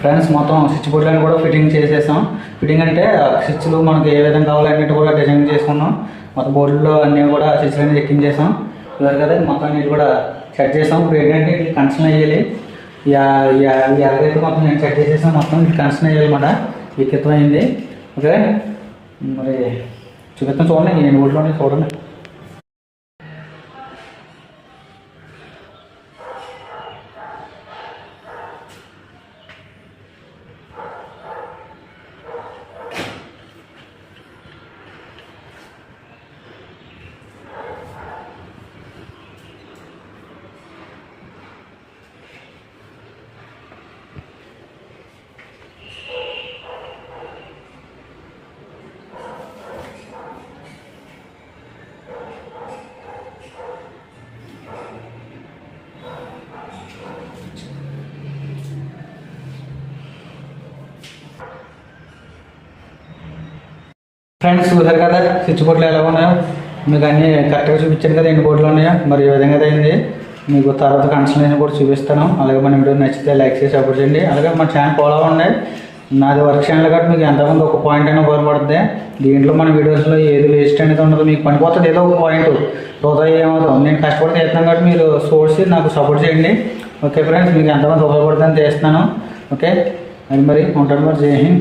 Friends మొత్తం switch బోర్డులను కూడా ఫిట్టింగ్ చేసేసాం. ఫిట్టింగ్ అంటే స్విచ్లు మనకి ఏ విధంగా కావాలన్నట్టు కూడా డిజైన్ చేసుకున్నాం. మొత్తం బోర్డులో అన్నీ కూడా స్విచ్లు అనేది ఎక్కించేసాం ఇవ్వరు కదా మొత్తం అన్నిటి కూడా సెట్ చేసాం. ఇప్పుడు ఏంటంటే ఇది కనెక్షన్ అయ్యాలి యా- యా- ఎలాగైతే మొత్తం నేను సెట్ చేసేసాం. మొత్తం ఇది కనెక్షన్ అయ్యాలన్నమాట ఈ క్రితం అయింది ఓకే మరి చూపిస్తాం చూడండి. నేను ఊళ్ళో చూడండి. ఫ్రెండ్స్ చూసారు కదా? స్విచ్ బోర్డులు ఎలా ఉన్నాయో? మీకు అన్నీ కరెక్ట్గా చూపించాను కదా ఎన్ని బోర్డులు ఉన్నాయో? మరి ఈ విధంగా అయింది? మీకు తర్వాత కన్సల్టేషన్ కూడా చూపిస్తాను. అలాగే మన వీడియో నచ్చితే లైక్ చేసి సపోర్ట్ చేయండి. అలాగే మన ఛానల్ ఫాలో అవ్వండి. నాది వర్క్ ఛానల్ కాబట్టి మీకు ఎంతమంది ఒక పాయింట్ అయినా ఉపయోగపడుతుంది దీంట్లో మన వీడియోస్లో ఏది వేస్ట్ అనేది ఉండదు. మీకు పనిపోతుంది. ఏదో ఒక పాయింట్ వృధా ఏమవుతుంది. నేను కష్టపడి చేస్తాను కాబట్టి మీరు సోర్స్ నాకు సపోర్ట్ చేయండి. ఓకే ఫ్రెండ్స్ మీకు ఎంతమంది ఉపయోగపడుతుందని చేస్తున్నాను. ఓకే అది మరి ఉంటాను మరి. జై హింద్.